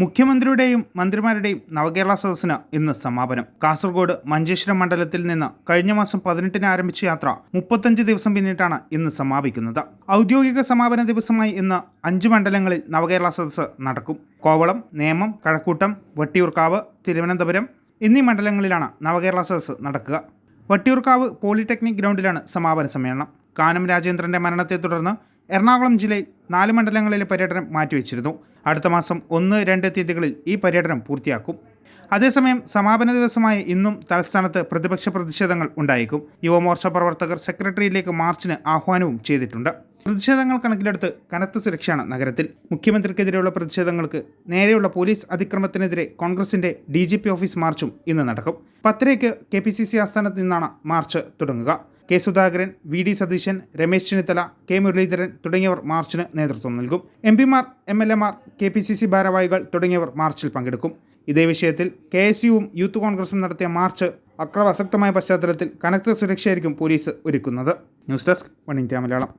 മുഖ്യമന്ത്രിയുടെയും മന്ത്രിമാരുടെയും നവകേരള സദസ്സിന് ഇന്ന് സമാപനം. കാസർഗോഡ് മഞ്ചേശ്വരം മണ്ഡലത്തിൽ നിന്ന് കഴിഞ്ഞ മാസം പതിനെട്ടിന് ആരംഭിച്ച യാത്ര മുപ്പത്തഞ്ച് ദിവസം പിന്നിട്ടാണ് ഇന്ന് സമാപിക്കുന്നത്. ഔദ്യോഗിക സമാപന ദിവസമായി ഇന്ന് അഞ്ച് മണ്ഡലങ്ങളിൽ നവകേരള സദസ്സ് നടക്കും. കോവളം നേമം കഴക്കൂട്ടം വട്ടിയൂർക്കാവ് തിരുവനന്തപുരം എന്നീ മണ്ഡലങ്ങളിലാണ് നവകേരള സദസ്സ് നടക്കുക. വട്ടിയൂർക്കാവ് പോളിടെക്നിക് ഗ്രൗണ്ടിലാണ് സമാപന സമ്മേളനം. കാനം രാജേന്ദ്രന്റെ മരണത്തെ തുടർന്ന് എറണാകുളം ജില്ലയിൽ നാല് മണ്ഡലങ്ങളിലെ പര്യടനം മാറ്റിവെച്ചിരുന്നു. അടുത്ത മാസം ഒന്ന് രണ്ട് തീയതികളിൽ ഈ പര്യടനം പൂർത്തിയാക്കും. അതേസമയം സമാപന ദിവസമായ ഇന്നും തലസ്ഥാനത്ത് പ്രതിപക്ഷ പ്രതിഷേധങ്ങൾ ഉണ്ടായേക്കും. യുവമോർച്ച പ്രവർത്തകർ സെക്രട്ടറിയിലേക്ക് മാർച്ചിന് ആഹ്വാനവും ചെയ്തിട്ടുണ്ട്. പ്രതിഷേധങ്ങൾ കണക്കിലെടുത്ത് കനത്ത സുരക്ഷയാണ് നഗരത്തിൽ. മുഖ്യമന്ത്രിക്കെതിരെയുള്ള പ്രതിഷേധങ്ങൾക്ക് നേരെയുള്ള പോലീസ് അതിക്രമത്തിനെതിരെ കോൺഗ്രസിന്റെ ഡി ഓഫീസ് മാർച്ചും ഇന്ന് നടക്കും. പത്തരയ്ക്ക് കെ പി സി സി ആസ്ഥാനത്ത് നിന്നാണ് മാർച്ച് തുടങ്ങുക. K Sudhakaran V D Satheesan Ramesh Chennithala K Muraleedharan തുടങ്ങിയവർ മാർച്ചിന് നേതൃത്വം നൽകും. എം പിമാർ എം എൽ എമാർ കെ പി സി സി ഭാരവാഹികൾ തുടങ്ങിയവർ മാർച്ചിൽ പങ്കെടുക്കും. ഇതേ വിഷയത്തിൽ കെ എസ് യുവും യൂത്ത് കോൺഗ്രസും നടത്തിയ മാർച്ച് അക്രമാസക്തമായ പശ്ചാത്തലത്തിൽ കനത്ത സുരക്ഷയായിരിക്കും പോലീസ് ഒരുക്കുന്നത്. News desk One India Malayalam.